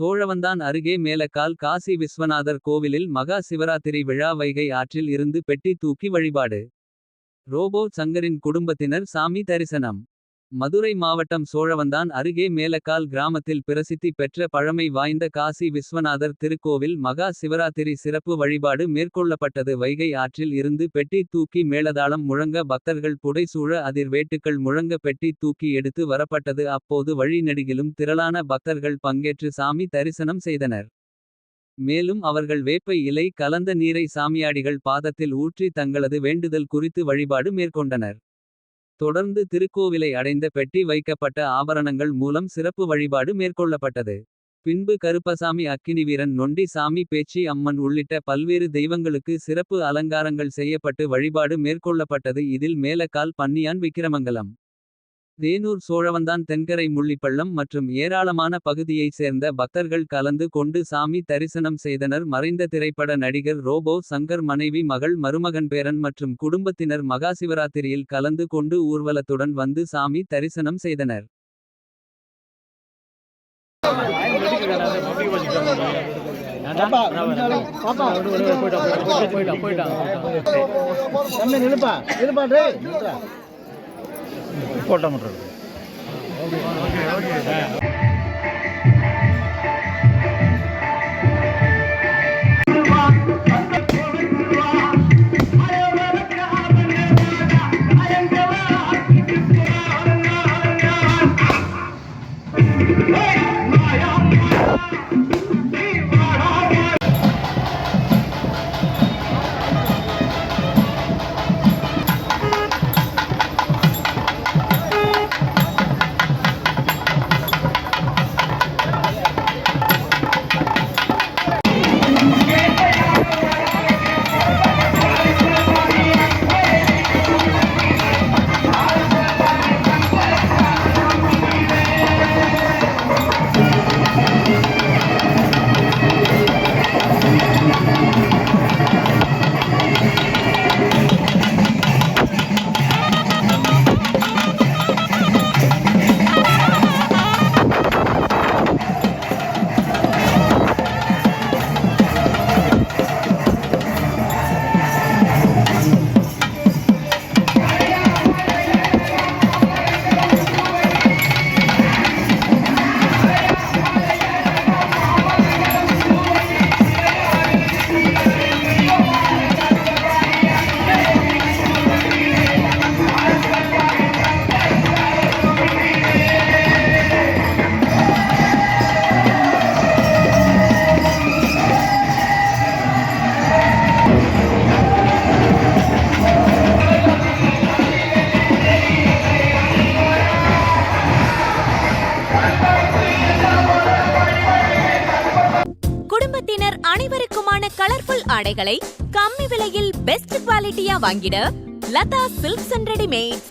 சோழவந்தான் அருகே மேலக்கால் காசி விஸ்வநாதர் கோவிலில் மகா சிவராத்திரி விழா வைகை ஆற்றில் இருந்து பெட்டி தூக்கி வழிபாடு. ரோபோ சங்கரின் குடும்பத்தினர் சாமி தரிசனம். மதுரை மாவட்டம் சோழவந்தான் அருகே மேலக்கால் கிராமத்தில் பிரசித்தி பெற்ற பழமை வாய்ந்த காசி விஸ்வநாதர் திருக்கோவில் மகா சிவராத்திரி சிறப்பு வழிபாடு மேற்கொள்ளப்பட்டது வைகை ஆற்றில் இருந்து பெட்டி தூக்கி மேலதாளம் முழங்க பக்தர்கள் புடைசூழ அதிர் வேட்டுக்கள் முழங்க பெட்டி தூக்கி எடுத்து வரப்பட்டது அப்போது வழிநெடுகிலும் திரளான பக்தர்கள் பங்கேற்று சாமி தரிசனம் செய்தனர். மேலும் அவர்கள் வேப்ப இலை கலந்த நீரை சாமியாடிகள் பாதத்தில் ஊற்றி தங்களது வேண்டுதல் குறித்து வழிபாடு மேற்கொண்டனர். தொடர்ந்து திருக்கோவிலை அடைந்த பெட்டி வைக்கப்பட்ட ஆபரணங்கள் மூலம் சிறப்பு வழிபாடு மேற்கொள்ளப்பட்டது. பின்பு கருப்பசாமி அக்கினிவீரன் நொண்டி சாமி பேச்சி அம்மன் உள்ளிட்ட பல்வேறு தெய்வங்களுக்கு சிறப்பு அலங்காரங்கள் செய்யப்பட்டு வழிபாடு மேற்கொள்ளப்பட்டது இதில் மேலக்கால் பன்னியான் விக்கிரமங்கலம். தேனூர் சோழவந்தான் தென்கரை முள்ளிப்பள்ளம் மற்றும் ஏராளமான பகுதியைச் சேர்ந்த பக்தர்கள் கலந்து கொண்டு சாமி தரிசனம் செய்தனர் மறைந்த திரைப்பட நடிகர் ரோபோ சங்கர் மனைவி மகள் மருமகன் பேரன் மற்றும் குடும்பத்தினர் மகாசிவராத்திரியில் கலந்து கொண்டு ஊர்வலத்துடன் வந்து சாமி தரிசனம் செய்தனர். பாப்பா போயிட்டான் போயிட்டான் தம்பி நிலுப்பா மட்டும் அனைவருக்குமான கலர்ஃபுல் ஆடைகளை கம்மி விலையில் பெஸ்ட் குவாலிட்டியா வாங்கிட லதா சில்க்ஸ் அண்ட் ரெடிமேட்